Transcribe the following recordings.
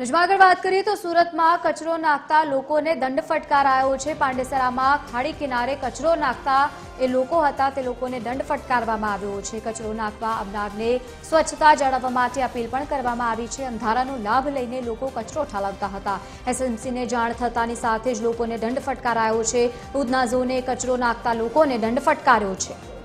નિજમાં આગળ વાત કરીએ તો સુરતમાં કચરો નાખતા લોકોને દંડ ફટકારાયો છે. પાંડેસરામાં ખાડી કિનારે કચરો નાખતા એ લોકો હતા, તે લોકોને દંડ ફટકારવામાં આવ્યો છે. કચરો નાખવા આવનારને સ્વચ્છતા જાળવવા માટે અપીલ પણ કરવામાં આવી છે. અંધારાનો લાભ લઈને લોકો કચરો ઠાલવતા હતા. એસએમસીને જાણ થતાની સાથે જ લોકોને દંડ ફટકારાયો છે. ઉધના ઝોને કચરો નાખતા લોકોને દંડ ફટકાર્યો છે.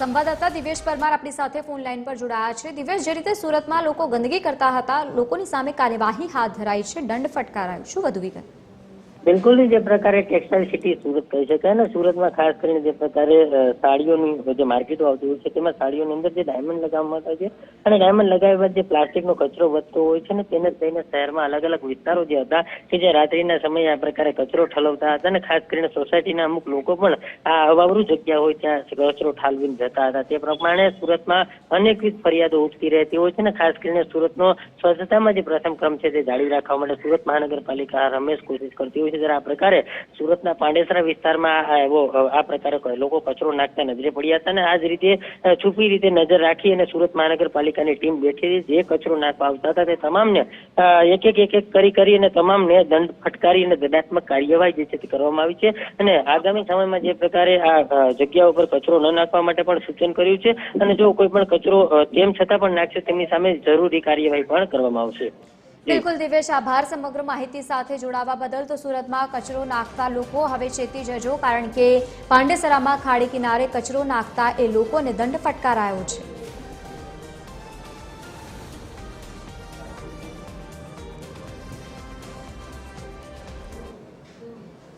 સંવાદદાતા દિવેશ પરમાર આપણી સાથે ફોન લાઈન પર જોડાયા છે. દિવેશ, જે રીતે સુરતમાં લોકો ગંદકી કરતા હતા, લોકોની સામે કાર્યવાહી હાથ ધરાઈ છે, દંડ ફટકારાયો. શું વધુ વિગત? બિલકુલ જે પ્રકારે ટેક્સટાઇલ સિટી સુરત કહી શકાય ને. સુરતમાં ખાસ કરીને જે પ્રકારે સાડીઓની જે માર્કેટો આવતી હોય છે, તેમાં સાડીઓની અંદર જે ડાયમંડ લગાવવામાં આવે છે અને ડાયમંડ લગાવ્યા બાદ જે પ્લાસ્ટિકનો કચરો વધતો હોય છે ને, તેને લઈને શહેરમાં અલગ અલગ વિસ્તારો જે હતા કે જે રાત્રિના સમયે આ પ્રકારે કચરો ઠલવતા હતા અને ખાસ કરીને સોસાયટીના અમુક લોકો પણ આ અવાવરું જગ્યા હોય ત્યાં કચરો ઠાલવીને જતા હતા. તે પ્રમાણે સુરતમાં અનેકવિધ ફરિયાદો ઉઠતી રહેતી હોય છે ને, ખાસ કરીને સુરતનો સ્વચ્છતામાં જે પ્રથમ ક્રમ છે તે જાળવી રાખવા માટે સુરત મહાનગરપાલિકા રમેશ કોશિશ કરતી હોય છે. જ્યારે આ પ્રકારે સુરતના પાંડેસરા વિસ્તારમાં એવો આ પ્રકારે લોકો કચરો નાખતા નજરે પડ્યા હતા અને આ જ રીતે છુપી રીતે નજર રાખી અને સુરત મહાનગરપાલિકાની ટીમ બેઠી જે કચરો નાખવા આવતા હતા. તે તમામને એક એક એક એક કરી કરી અને તમામને દંડ ફટકારી અને દંડાત્મક કાર્યવાહી જે છે તે કરવામાં આવી છે. અને આગામી સમયમાં જે પ્રકારે આ જગ્યા ઉપર કચરો ન નાખવા માટે પણ સૂચન કર્યું છે. અને જો કોઈ પણ કચરો તેમ છતાં પણ નાખશે, તેમની સામે જરૂરી કાર્યવાહી પણ કરવામાં આવશે. બિલકુલ દિવેશ આભાર. સમગ્ર માહિતી સાથે જોડાવા બદલ તો સુરતમાં કચરો નાખતા લોકો હવે ચેતી જજો, કારણ કે પાંડેસરામાં ખાડી કિનારે કચરો નાખતા એ લોકોને દંડ ફટકારાયો છે.